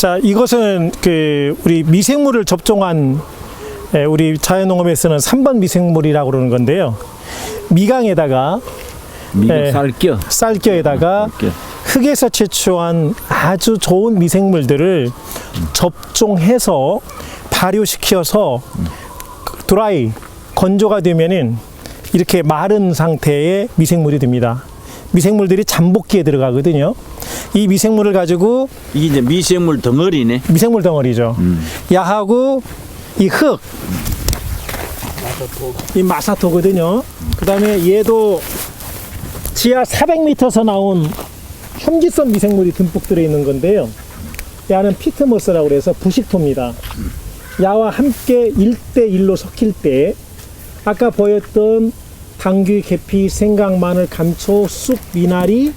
자, 이것은 그 우리 미생물을 접종한 예, 우리 자연농업에서는 3번 미생물이라고 그러는 건데요. 미강에다가 네. 쌀겨. 쌀겨에다가 쌀겨. 흙에서 채취한 아주 좋은 미생물들을 접종해서 발효시켜서 드라이 건조가 되면은 이렇게 마른 상태의 미생물이 됩니다. 미생물들이 잠복기에 들어가거든요. 이 미생물을 가지고 이게 이제 미생물 덩어리네. 미생물 덩어리죠. 야하고 이 흙, 이 마사토거든요. 그 다음에 얘도 지하 400m에서 나온 혐기성 미생물이 듬뿍 들어있는 건데요. 야는 피트모스라고 그래서 부식토입니다. 야와 함께 1대1로 섞일 때 아까 보였던 당귀, 계피, 생강, 마늘, 감초, 쑥, 미나리,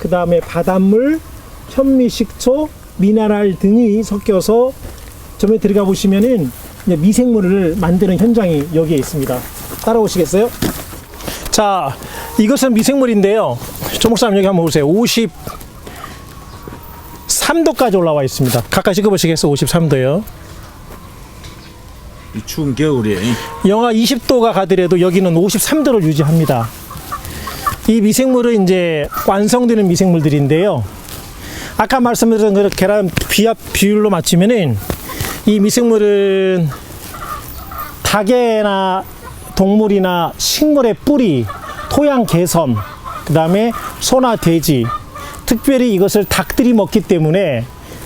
그 다음에 바닷물, 현미, 식초, 미네랄 등이 섞여서 점에 들어가 보시면은 미생물을 만드는 현장이 여기에 있습니다. 따라오시겠어요? 자, 이것은 미생물인데요. 조목사님 여기 한번 보세요. 53도까지 올라와 있습니다. 가까이 찍어보시겠어요? 53도요. 이 추운 겨울에 영하 20도가 가더라도 여기는 53도를 유지합니다. 이 미생물은 이제 완성되는 미생물들인데요. 아까 말씀드린 그 계란 비합 비율로 맞추면은 이 미생물은 닭이나 동물이나 식물의 뿌리, 토양 개선, 그 다음에 소나 돼지, 특별히 이것을 닭들이 먹기 때문에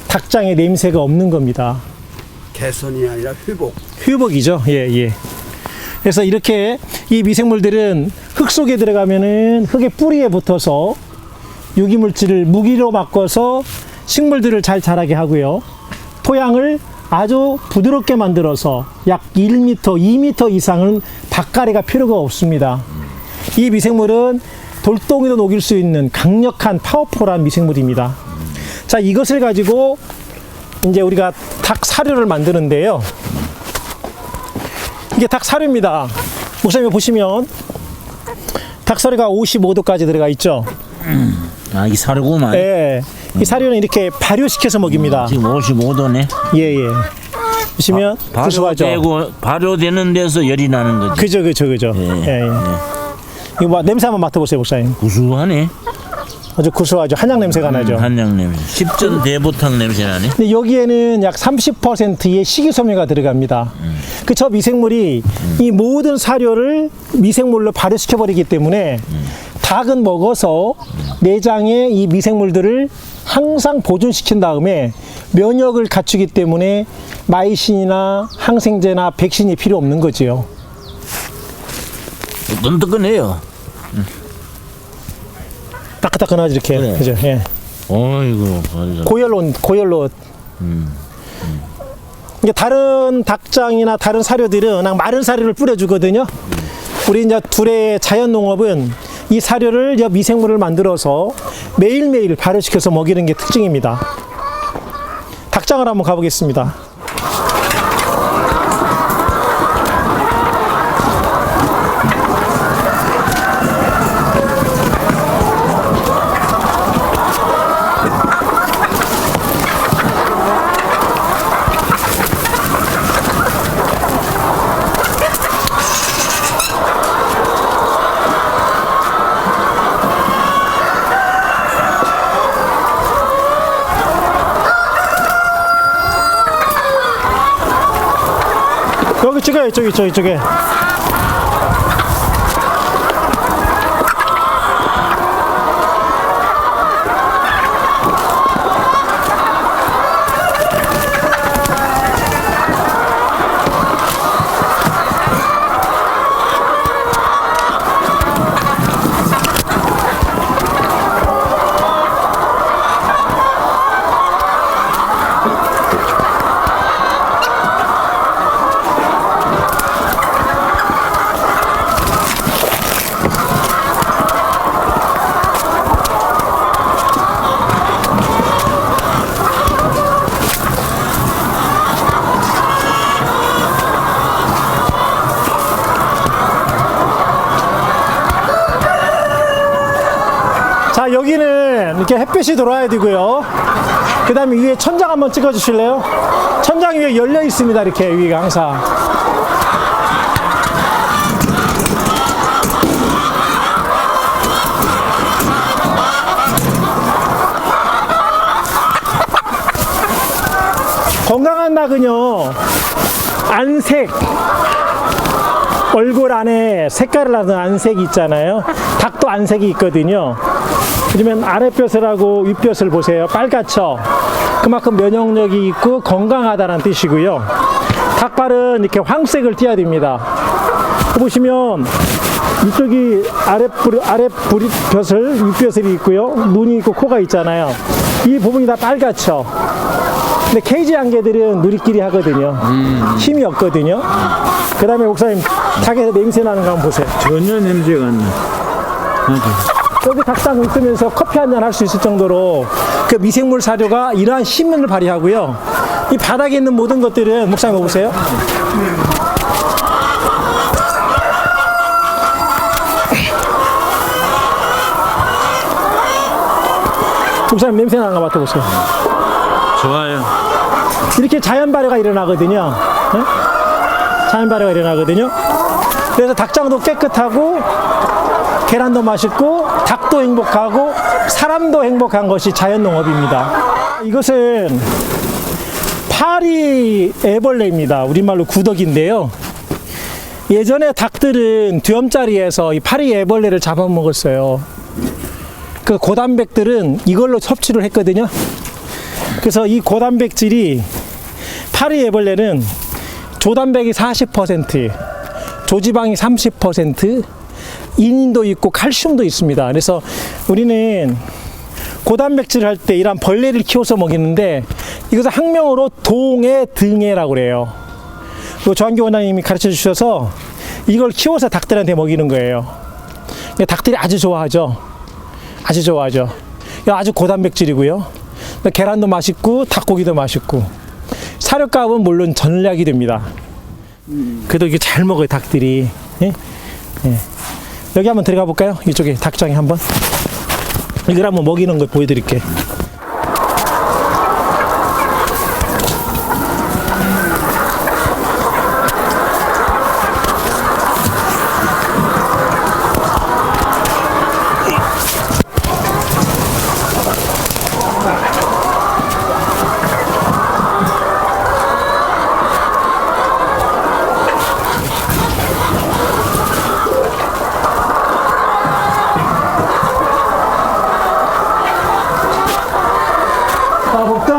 닭장에 냄새가 없는 겁니다. 개선이 아니라 회복. 회복이죠. 예, 예. 그래서 이렇게 이 미생물들은 흙 속에 들어가면은 흙의 뿌리에 붙어서 유기물질을 무기로 바꿔서 식물들을 잘 자라게 하고요. 토양을 아주 부드럽게 만들어서 약 1m, 2m 이상은 밭가리가 필요가 없습니다. 이 미생물은 돌덩이도 녹일 수 있는 강력한 파워풀한 미생물입니다. 자, 이것을 가지고 이제 우리가 닭 사료를 만드는데요. 이게 닭 사료입니다. 목사님 보시면 닭 사료가 55도까지 들어가 있죠. 아, 이 사르구만. 예. 이 사료는 이렇게 발효시켜서 먹입니다. 지금 55도네. 예, 예. 보시면 구수하죠. 발효되고 발효되는 데서 열이 나는 거지. 그죠, 그죠, 그죠. 예, 예, 예. 이거 뭐 냄새 한번 맡아보세요, 목사님. 구수하네. 아주 구수하죠. 한약 냄새가 나죠. 한약 냄새. 십전 대보탕 냄새 나네. 근데 여기에는 약 30%의 식이섬유가 들어갑니다. 그 저 미생물이 이 모든 사료를 미생물로 발효시켜 버리기 때문에 닭은 먹어서 내장에 이 미생물들을 항상 보존시킨 다음에 면역을 갖추기 때문에 마이신이나 항생제나 백신이 필요 없는 거지요. 끈뜨끈해요. 따끈따끈하지 이렇게. 그래. 그죠? 예. 어이구. 고열로 고열로 이게 다른 닭장이나 다른 사료들은 그냥 마른 사료를 뿌려주거든요. 우리 이제 둘의 자연 농업은 이 사료를 이제 미생물을 만들어서 매일매일 발효시켜서 먹이는 게 특징입니다. 닭장을 한번 가보겠습니다. 찍어요, 이쪽, 이쪽, 이쪽에. 여기는 이렇게 햇빛이 들어와야 되고요. 그 다음에 위에 천장 한번 찍어 주실래요? 천장 위에 열려 있습니다. 이렇게 위가 항상. 건강한 낙은요, 안색, 얼굴 안에 색깔을 나는 안색이 있잖아요. 닭도 안색이 있거든요. 그러면 아랫뼈슬하고 윗뼈슬 보세요. 빨갛죠? 그만큼 면역력이 있고 건강하다는 뜻이고요. 닭발은 이렇게 황색을 띠어야 됩니다. 보시면 이쪽이 아랫 뿌리, 아랫 뿌리 벼슬, 윗벼슬이 있고요. 눈이 있고 코가 있잖아요. 이 부분이 다 빨갛죠. 근데 케이지 안개들은 누리끼리 하거든요. 힘이 없거든요. 그 다음에 목사님, 닭에서 냄새 나는 거 한번 보세요. 전혀 냄새가 안 나. 여기 닭장 있으면서 커피 한 잔 할 수 있을 정도로 그 미생물 사료가 이러한 힘을 발휘하고요. 이 바닥에 있는 모든 것들은 목사님 보세요. 목사님 냄새 나는 거 맡아보세요. 좋아요. 이렇게 자연 발효가 일어나거든요. 네? 자연 발효가 일어나거든요. 그래서 닭장도 깨끗하고 계란도 맛있고 닭도 행복하고 사람도 행복한 것이 자연 농업입니다. 이것은 파리 애벌레입니다. 우리말로 구덕인데요. 예전에 닭들은 듀엄자리에서 이 파리 애벌레를 잡아먹었어요. 그 고단백들은 이걸로 섭취를 했거든요. 그래서 이 고단백질이 파리 애벌레는 조단백이 40%, 조지방이 30%, 인도 있고 칼슘도 있습니다. 그래서 우리는 고단백질 할 때 이런 벌레를 키워서 먹이는데 이것을 학명으로 동해 등해라고 그래요. 그 조한기 원장님이 가르쳐 주셔서 이걸 키워서 닭들한테 먹이는 거예요. 닭들이 아주 좋아하죠. 아주 좋아하죠. 아주 고단백질이고요. 계란도 맛있고 닭고기도 맛있고 사료값은 물론 전략이 됩니다. 그래도 이게 잘 먹어요 닭들이. 예? 예. 여기 한번 들어가 볼까요? 이쪽에 닭장에 한번. 이걸 한번 먹이는 걸 보여드릴게. 자 먹자.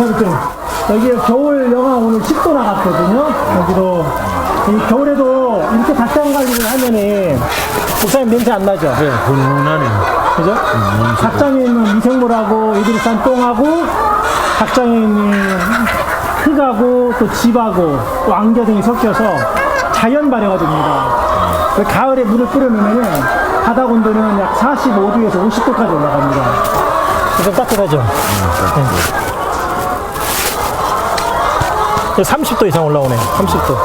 아무튼 여기 겨울 영하 오늘 10도 나갔거든요. 여기도 이 겨울에도 이렇게 닭장 관리를 하면은 목사님 냄새 안 나죠? 네, 훈훈하네. 그죠? 닭장에 있는 미생물하고 이들이 싼 똥하고 닭장에 있는 흙하고 또 집하고 또 안개 등이 섞여서 자연 발효가 됩니다. 그 가을에 물을 뿌려놓으면 바닥 온도는 약 45도에서 50도까지 올라갑니다. 좀 따뜻하죠? 네. 30도 이상 올라오네요. 30도.